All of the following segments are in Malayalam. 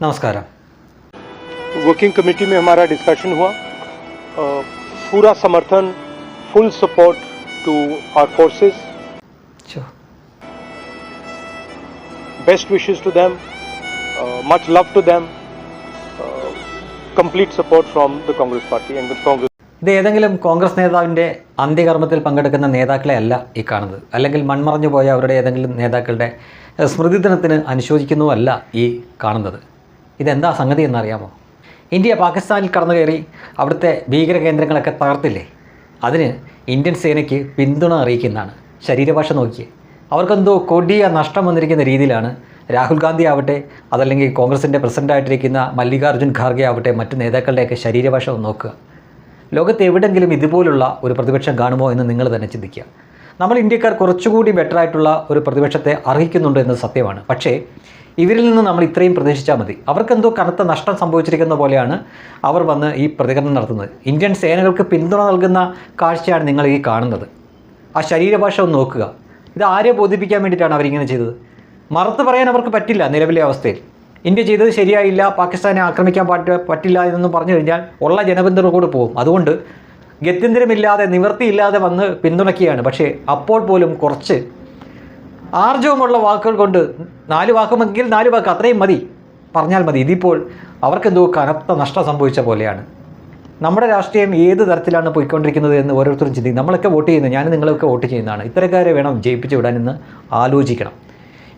നമസ്കാരം वर्किंग कमेटी में हमारा डिस्कशन हुआ अ, पूरा समर्थन full support to our forces ചോ best wishes to them much love to them complete support from the Congress party and the Congress ഇത് ഏതെങ്കിലും കോൺഗ്രസ് നേതാവിൻ്റെ അന്ത്യകർമ്മത്തിൽ പങ്കെടുക്കുന്ന നേതാക്കളെ അല്ല ഈ കാണുന്നത് അല്ലെങ്കിൽ മൺമറഞ്ഞു പോയ അവരുടെ ഏതെങ്കിലും നേതാക്കളുടെ ഏഹ്, സ്മൃതി ദിനത്തിന് അനുശോചിക്കുന്നുവല്ല ഈ കാണുന്നത് ഇതെന്താ സംഗതി എന്നറിയാമോ? ഇന്ത്യ പാകിസ്ഥാനിൽ കടന്നു കയറി അവിടുത്തെ ഭീകര കേന്ദ്രങ്ങളൊക്കെ തകർത്തില്ലേ? അതിന് ഇന്ത്യൻ സേനയ്ക്ക് പിന്തുണ അറിയിക്കുന്നതാണ്. ശരീരഭാഷ നോക്കിയേ. അവർക്കെന്തോ കൊടിയ നഷ്ടം വന്നിരിക്കുന്ന രീതിയിലാണ് രാഹുൽ ഗാന്ധി ആവട്ടെ അതല്ലെങ്കിൽ കോൺഗ്രസിന്റെ പ്രസിഡന്റായിട്ടിരിക്കുന്ന മല്ലികാർജുൻ ഖാർഗെ ആവട്ടെ മറ്റ് നേതാക്കളുടെയൊക്കെ ശരീരഭാഷ ഒന്ന് നോക്കുക. ലോകത്ത് എവിടെങ്കിലും ഇതുപോലുള്ള ഒരു പ്രതിപക്ഷം കാണുമോ എന്ന് നിങ്ങൾ തന്നെ ചിന്തിക്കുക. നമ്മൾ ഇന്ത്യക്കാർ കുറച്ചുകൂടി ബെറ്ററായിട്ടുള്ള ഒരു പ്രതിപക്ഷത്തെ അർഹിക്കുന്നുണ്ട് എന്നത് സത്യമാണ്. പക്ഷേ ഇവരിൽ നിന്ന് നമ്മൾ ഇത്രയും പ്രതീക്ഷിച്ചാൽ മതി. അവർക്കെന്തോ കനത്ത നഷ്ടം സംഭവിച്ചിരിക്കുന്ന പോലെയാണ് അവർ വന്ന് ഈ പ്രതികരണം നടത്തുന്നത്. ഇന്ത്യൻ സേനകൾക്ക് പിന്തുണ നൽകുന്ന കാഴ്ചയാണ് നിങ്ങൾ ഈ കാണുന്നത്. ആ ശരീരഭാഷ ഒന്ന് നോക്കുക. ഇത് ആരെ ബോധിപ്പിക്കാൻ വേണ്ടിയിട്ടാണ് അവരിങ്ങനെ ചെയ്തത്? മറുത്ത് പറയാൻ അവർക്ക് പറ്റില്ല നിലവിലെ അവസ്ഥയിൽ. ഇന്ത്യ ചെയ്തത് ശരിയായില്ല പാകിസ്ഥാനെ ആക്രമിക്കാൻ പറ്റ പറ്റില്ല എന്നൊന്നും പറഞ്ഞു കഴിഞ്ഞാൽ ഉള്ള കൂടെ പോകും. അതുകൊണ്ട് ഗത്യന്തരമില്ലാതെ നിവൃത്തിയില്ലാതെ വന്ന് പിന്തുണയ്ക്കുകയാണ്. പക്ഷേ അപ്പോൾ പോലും കുറച്ച് ആർജവമുള്ള വാക്കുകൾ കൊണ്ട് നാല് വാക്കുമെങ്കിൽ നാല് വാക്ക് അത്രയും മതി. പറഞ്ഞാൽ മതി. ഇതിപ്പോൾ അവർക്കെന്തോ കനത്ത നഷ്ടം സംഭവിച്ച പോലെയാണ്. നമ്മുടെ രാഷ്ട്രീയം ഏത് തരത്തിലാണ് പോയിക്കൊണ്ടിരിക്കുന്നത് എന്ന് ഓരോരുത്തരും ചിന്തിക്കും നമ്മളൊക്കെ വോട്ട് ചെയ്യുന്നത് ഞാൻ നിങ്ങളൊക്കെ വോട്ട് ചെയ്യുന്നതാണ്. ഇത്തരക്കാരെ വേണം ജയിപ്പിച്ച് വിടാൻ എന്ന് ആലോചിക്കണം.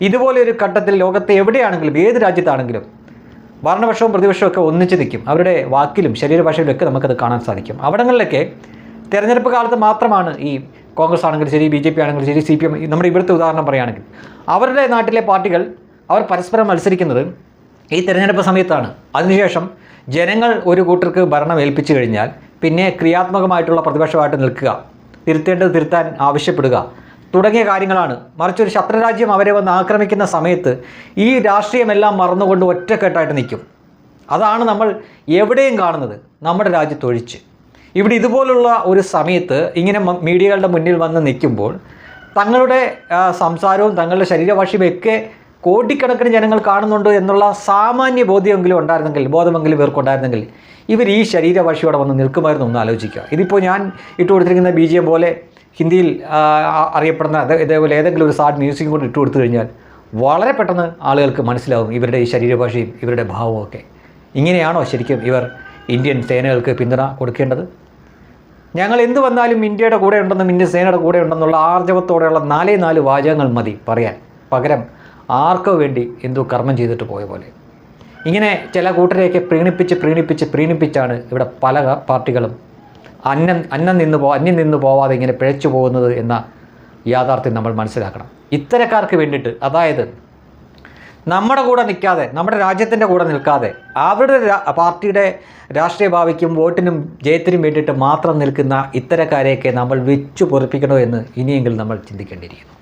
ഇതുപോലെ ഒരു ഘട്ടത്തിൽ ലോകത്തെ എവിടെയാണെങ്കിലും ഏത് രാജ്യത്താണെങ്കിലും ഭരണപക്ഷവും പ്രതിപക്ഷവും ഒക്കെ ഒന്നിച്ച് നിൽക്കും. അവരുടെ വാക്കിലും ശരീരഭാഷയിലും ഒക്കെ നമുക്കത് കാണാൻ സാധിക്കും. അവിടങ്ങളിലൊക്കെ തിരഞ്ഞെടുപ്പ് കാലത്ത് മാത്രമാണ് ഈ കോൺഗ്രസ് ആണെങ്കിലും ശരി ബി ജെ പി ആണെങ്കിലും ശരി സി പി എം നമ്മുടെ ഇവിടുത്തെ ഉദാഹരണം പറയുകയാണെങ്കിൽ അവരുടെ നാട്ടിലെ പാർട്ടികൾ അവർ പരസ്പരം മത്സരിക്കുന്നത് ഈ തെരഞ്ഞെടുപ്പ് സമയത്താണ്. അതിനുശേഷം ജനങ്ങൾ ഒരു കൂട്ടർക്ക് ഭരണം ഏൽപ്പിച്ചു കഴിഞ്ഞാൽ പിന്നെ ക്രിയാത്മകമായിട്ടുള്ള പ്രതിപക്ഷമായിട്ട് നിൽക്കുക തിരുത്തേണ്ടത് തിരുത്താൻ ആവശ്യപ്പെടുക തുടങ്ങിയ കാര്യങ്ങളാണ്. മറിച്ച് ഒരു ശത്രുരാജ്യം അവരെ വന്ന് ആക്രമിക്കുന്ന സമയത്ത് ഈ രാഷ്ട്രീയമെല്ലാം മറന്നുകൊണ്ട് ഒറ്റക്കെട്ടായിട്ട് നിൽക്കും. അതാണ് നമ്മൾ എവിടെയും കാണുന്നത് നമ്മുടെ രാജ്യത്തൊഴിച്ച്. ഇവിടെ ഇതുപോലുള്ള ഒരു സമയത്ത് ഇങ്ങനെ മീഡിയകളുടെ മുന്നിൽ വന്ന് നിൽക്കുമ്പോൾ തങ്ങളുടെ സംസാരവും തങ്ങളുടെ ശരീരഭാഷയും ഒക്കെ കോടിക്കണക്കിന് ജനങ്ങൾ കാണുന്നുണ്ട് എന്നുള്ള സാമാന്യ ബോധ്യമെങ്കിലും ഉണ്ടായിരുന്നെങ്കിൽ ബോധമെങ്കിലും ഇവർക്കുണ്ടായിരുന്നെങ്കിൽ ഇവർ ഈ ശരീരഭാഷയോടെ വന്ന് നിൽക്കുമായിരുന്നു ഒന്ന് ആലോചിക്കുക. ഇതിപ്പോൾ ഞാൻ ഇട്ട് കൊടുത്തിരിക്കുന്ന ബി ജി എം പോലെ ഹിന്ദിയിൽ അറിയപ്പെടുന്ന ഇതേപോലെ ഏതെങ്കിലും ഒരു സാഡ് മ്യൂസിക് കൂടി ഇട്ട് കൊടുത്തു കഴിഞ്ഞാൽ വളരെ പെട്ടെന്ന് ആളുകൾക്ക് മനസ്സിലാവും ഇവരുടെ ഈ ശരീരഭാഷയും ഇവരുടെ ഭാവവും ഒക്കെ. ഇങ്ങനെയാണോ ശരിക്കും ഇവർ ഇന്ത്യൻ സേനകൾക്ക് പിന്തുണ കൊടുക്കേണ്ടത്? ഞങ്ങൾ എന്ത് വന്നാലും ഇന്ത്യയുടെ കൂടെ ഉണ്ടെന്നും ഇന്ത്യൻ സേനയുടെ കൂടെ ഉണ്ടെന്നുള്ള ആർജവത്തോടെയുള്ള നാലേ നാല് വാചകങ്ങൾ മതി പറയാൻ. പകരം ആർക്കോ വേണ്ടി എന്തോ കർമ്മം ചെയ്തിട്ട് പോയ പോലെ. ഇങ്ങനെ ചില കൂട്ടരെയൊക്കെ പ്രീണിപ്പിച്ച് പ്രീണിപ്പിച്ച് പ്രീണിപ്പിച്ചാണ് ഇവിടെ പല പാർട്ടികളും അന്നം അന്നം നിന്ന് പോ അന്യം നിന്ന് പോവാതെ ഇങ്ങനെ പിഴച്ചു പോകുന്നത് എന്ന യാഥാർത്ഥ്യം നമ്മൾ മനസ്സിലാക്കണം. ഇത്തരക്കാർക്ക് വേണ്ടിയിട്ട് അതായത് നമ്മുടെ കൂടെ നിൽക്കാതെ നമ്മുടെ രാജ്യത്തിന്റെ കൂടെ നിൽക്കാതെ അവരുടെ പാർട്ടിയുടെ രാഷ്ട്രീയ ഭാവിക്കും വോട്ടിനും ജയത്തിനും വേണ്ടിയിട്ട് മാത്രം നിൽക്കുന്ന ഇത്തരക്കാരെയൊക്കെ നമ്മൾ വെച്ചു പൊറിപ്പിക്കണോ എന്ന് ഇനിയെങ്കിലും നമ്മൾ ചിന്തിക്കേണ്ടിയിരിക്കുന്നു.